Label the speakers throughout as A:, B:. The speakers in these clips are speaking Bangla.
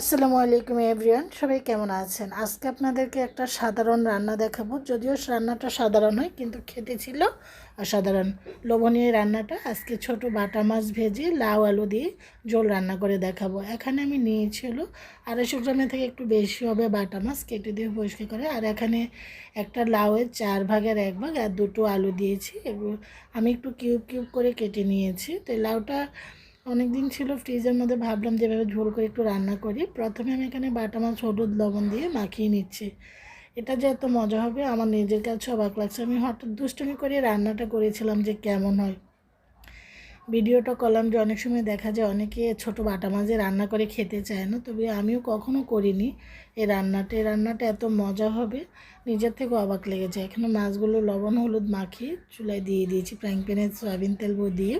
A: আসসালামু আলাইকুম এভরিওয়ান, সবাই কেমন আছেন? আজকে আপনাদেরকে একটা সাধারণ রান্না দেখাবো। যদিও রান্নাটা সাধারণ হয় কিন্তু খেতে ছিল। অসাধারণ লোভনীয় রান্নাটা, আজকে ছোট বাটা মাছ ভেজে লাউ আলু দিয়ে ঝোল রান্না করে দেখাবো। এখানে আমি নিয়েছিল আড়াইশো গ্রামের থেকে একটু বেশি হবে বাটা মাছ, কেটে দিয়ে পরিষ্কার করে। আর এখানে একটা লাউয়ের চার ভাগের এক ভাগ আর দুটো আলু দিয়েছি। এগুলো আমি একটু কিউব কিউব করে কেটে নিয়েছি। তো লাউটা অনেক দিন ছিল ফ্রিজের মধ্যে, ভাবলাম যেভাবে ঝোল করে একটু রান্না করি। প্রথমে আমি এখানে বাটা মাছ, হলুদ, লবণ দিয়ে মাখিয়ে নিচ্ছি। এটা যে এত মজা হবে, আমার নিজের কাছে অবাক লাগছে। আমি হঠাৎ দুষ্টুমি করে রান্নাটা করেছিলাম যে কেমন হয়। ভিডিওটা করলাম যে অনেক সময় দেখা যায় অনেকে ছোট বাটা মাঝে রান্না করে খেতে চায় না, তবে আমিও কখনো করিনি। এই রান্নাটা এই রান্নাটা এত মজা হবে, নিজের থেকে অবাক লেগেছে এখানে মাছগুলো লবণ, হলুদ মাখিয়ে চুলায় দিয়ে দিয়েছি। ফ্রাইং প্যানে সয়াবিন তেল দিয়ে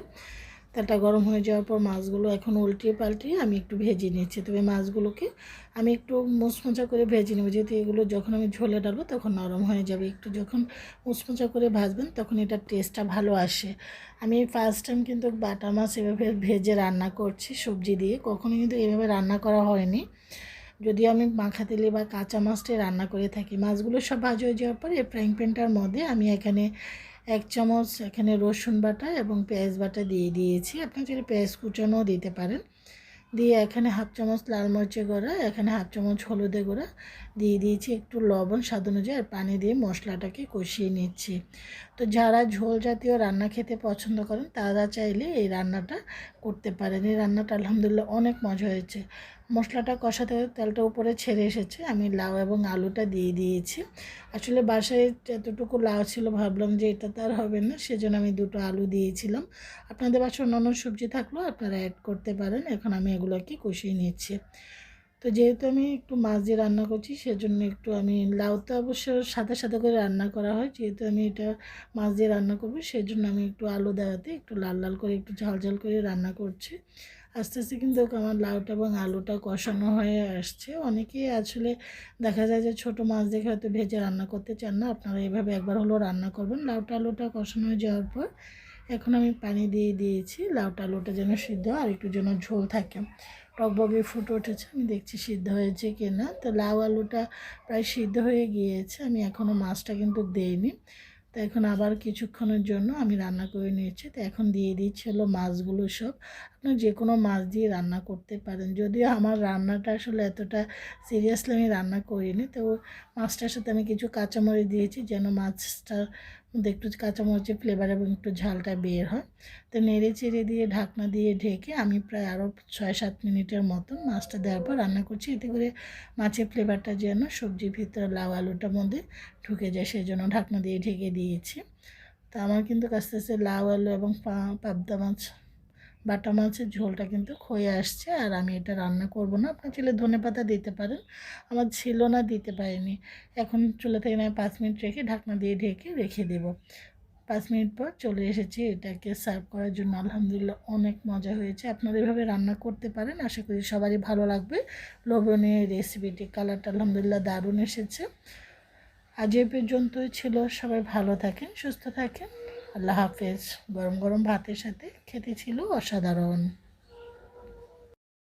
A: তেলটা গরম হয়ে যাওয়ার পর মাছগুলো এখন উল্টিয়ে পাল্টিয়ে আমি একটু ভেজে নিচ্ছি। তবে মাছগুলোকে আমি একটু মুচমোচা করে ভেজে নেব। যেহেতু এগুলো যখন আমি ঝোলে ডালবো তখন নরম হয়ে যাবে। একটু যখন মুচমোচা করে ভাজবেন তখন এটার টেস্টটা ভালো আসে। আমি ফার্স্ট টাইম কিন্তু বাটা মাছ এভাবে ভেজে রান্না করছি সবজি দিয়ে। কখনো কিন্তু এভাবে রান্না করা হয়নি। যদি আমি মাখা তেলে বা কাঁচা মাছটাই রান্না করে থাকি। মাছগুলো সব ভাজ হয়ে যাওয়ার পর এই ফ্রাইং প্যানটার মধ্যে আমি এখানে এক চামচ এখানে রসুন বাটা এবং পেঁয়াজ বাটা দিয়ে দিয়েছি। আপনি যদি পেঁয়াজ কুচানোও দিতে পারেন। দিয়ে এখানে হাফ চামচ লাল মরিচের গুঁড়া, এখানে হাফ চামচ হলুদে গুঁড়া দিয়ে দিয়েছি একটু লবণ স্বাদ অনুযায়ী আর পানি দিয়ে মশলাটাকে কষিয়ে নিচ্ছি। তো যারা ঝোল জাতীয় রান্না খেতে পছন্দ করেন, তারা চাইলে এই রান্নাটা করতে পারেন। এই রান্নাটা আলহামদুলিল্লাহ অনেক মজা হয়েছে। মশলাটা কষাতে তেলটা উপরে ছেড়ে এসেছে। আমি লাউ এবং আলুটা দিয়ে দিয়েছি। আসলে বাসায় এতটুকু লাউ ছিল ভাবলাম যে এটা তো আর হবে না, সেজন্য আমি দুটো আলু দিয়েছিলাম। আপনাদের বাসায় অন্যান্য সবজি থাকলেও আপনারা অ্যাড করতে পারেন। এখন আমি এগুলোকে কষিয়ে নিচ্ছি। তো যেহেতু আমি একটু মাছ দিয়ে রান্না করছি, সেজন্য একটু আমি লাউ তো অবশ্য সাথে সাথে করে রান্না করা হয়। যেহেতু আমি এটা মাছ দিয়ে রান্না করব, সেজন্য আমি একটু আলু দেওয়াতে একটু লাল লাল করে একটু ঝাল ঝাল করে রান্না করছি। আস্তে আস্তে কিন্তু আমার লাউটা এবং আলুটা কষানো হয়ে আসছে। অনেকেই আসলে দেখা যায় যে ছোটো মাছ দেখে হয়তো ভেজে রান্না করতে চান না। আপনারা এভাবে একবার হলেও রান্না করবেন। লাউটা আলুটা কষানো হয়ে যাওয়ার পর এখন আমি পানি দিয়ে দিয়েছি। লাউটা আলুটা যেন সিদ্ধ আর একটু যেন ঝোল থাকে। টকবগে ফুটে উঠেছে। আমি দেখছি সিদ্ধ হয়েছে কি না তো লাউ আলুটা প্রায় সিদ্ধ হয়ে গিয়েছে। আমি এখনও মাছটা কিন্তু দেইনি। তো এখন আবার কিছুক্ষণের জন্য আমি রান্না করে নিয়েছি। তো এখন দিয়ে দিচ্ছি হলো মাছগুলো সব। আপনার যে কোনো মাছ দিয়ে রান্না করতে পারেন। যদিও আমার রান্নাটা আসলে এতটা সিরিয়াসলি আমি রান্না করিনি। তো মাছটার সাথে আমি কিছু কাঁচামরিচ দিয়েছি যেন মাছটা মধ্যে একটু কাঁচামরিচের ফ্লেভার এবং একটু ঝালটা বের হয়। তো নেড়ে চেড়ে দিয়ে ঢাকনা দিয়ে ঢেকে আমি প্রায় আরও ছয় সাত মিনিটের মতন মাছটা দেওয়ার পর রান্না করছি। এতে করে মাছের ফ্লেভারটা যেন সবজির ভিতরে লাউ আলুটার মধ্যে ঢুকে যায় সেই জন্য ঢাকনা দিয়ে ঢেকে দিয়েছি। তা আমার কিন্তু আস্তে আস্তে লাউ আলু এবং পাবদা মাছ বাটা মাছের ঝোলটা কিন্তু ক্ষয়ে আসছে আর আমি এটা রান্না করব না। আপনার চুলে ধনে পাতা দিতে পারেন। আমার ছিল না, দিতে পারিনি। এখন চুলে থেকে আমি পাঁচ মিনিট রেখে ঢাকনা দিয়ে ঢেকে রেখে দেব। পাঁচ মিনিট পর চলে এসেছি এটাকে সার্ভ করার জন্য। আলহামদুলিল্লাহ অনেক মজা হয়েছে। আপনারা এভাবে রান্না করতে পারেন। আশা করি সবারই ভালো লাগবে। লোভনীয় রেসিপিটি কালারটা আলহামদুলিল্লাহ দারুণ এসেছে। আজ এ পর্যন্তই ছিল। সবাই ভালো থাকেন, সুস্থ থাকেন। আল্লাহ হাফেজ। গরম গরম ভাতের সাথে খেতে ছিল অসাধারণ।